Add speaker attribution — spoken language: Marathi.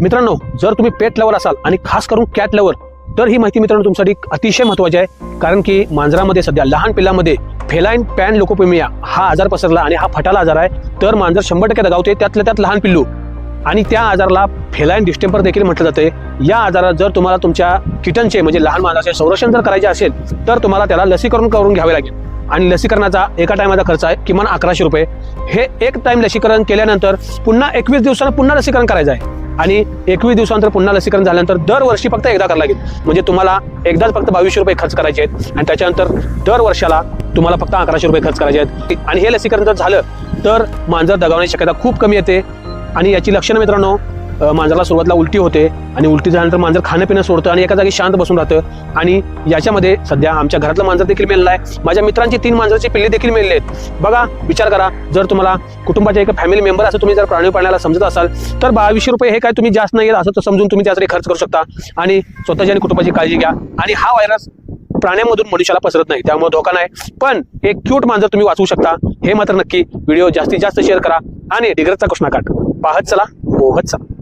Speaker 1: मित्रांनो जर तुम्ही पेट लवर असाल आणि खास करून कॅट लवर तर ही माहिती मित्रांनो तुमच्यासाठी अतिशय महत्वाची आहे. कारण की मांजरामध्ये सध्या लहान पिल्लामध्ये फेलाईन पॅन लोकोपेमिया हा आजार पसरला आणि हा फटाला आजार आहे. तर मांजर शंभर टक्के दगावते त्यातल्या त्यात लहान पिल्लू. आणि त्या आजाराला फेलाईन डिस्टेंपर देखील म्हटलं जाते. या आजारात जर तुम्हाला तुमच्या किटनचे म्हणजे लहान मांजराचे संरक्षण जर करायचे असेल तर तुम्हाला त्याला लसीकरण करून घ्यावे लागेल. आणि लसीकरणाचा एका टायमाचा खर्च आहे किमान अकराशे रुपये. हे एक टाइम लसीकरण केल्यानंतर पुन्हा एकवीस दिवसानं पुन्हा लसीकरण करायचं आहे. आणि एकवीस दिवसानंतर पुन्हा लसीकरण झाल्यानंतर दरवर्षी फक्त एकदा करायला लागेल. म्हणजे तुम्हाला एकदाच फक्त बावीसशे रुपये खर्च करायचे आहेत. आणि त्याच्यानंतर दर वर्षाला तुम्हाला फक्त अकराशे रुपये खर्च करायचे आहेत. आणि हे लसीकरण जर झालं तर मांजर दगावण्याची शक्यता खूप कमी येते. आणि याची लक्षणं मित्रांनो मांजराला सुरुवातीला उलटी होते आणि उलटी झाल्यानंतर मांजर खाणं पिणं सोडतं आणि एका जागी शांत बसून राहतं. आणि याच्यामध्ये सध्या आमच्या घरातलं मांजर देखील मिळालं आहे. माझ्या मित्रांची तीन मांजरची पिल्ले देखील मिळले आहेत. बघा विचार करा जर तुम्हाला कुटुंबाचे एक फॅमिली मेंबर असं तुम्ही जर प्राणी पाळण्याला समजत असाल तर बावीसशे रुपये हे काय तुम्ही जास्त नाही असं तर समजून तुम्ही त्यासाठी खर्च करू शकता. आणि स्वतःची आणि कुटुंबाची काळजी घ्या. आणि हा व्हायरस प्राण्यामधून मनुष्याला पसरत नाही त्यामुळे धोका नाही. पण एक क्यूट मांजर तुम्ही वाचवू शकता. हे मात्र नक्की व्हिडिओ जास्तीत जास्त शेअर करा आणि डिग्रजचा कृष्णाकाठ पाहत चला मोहत चला.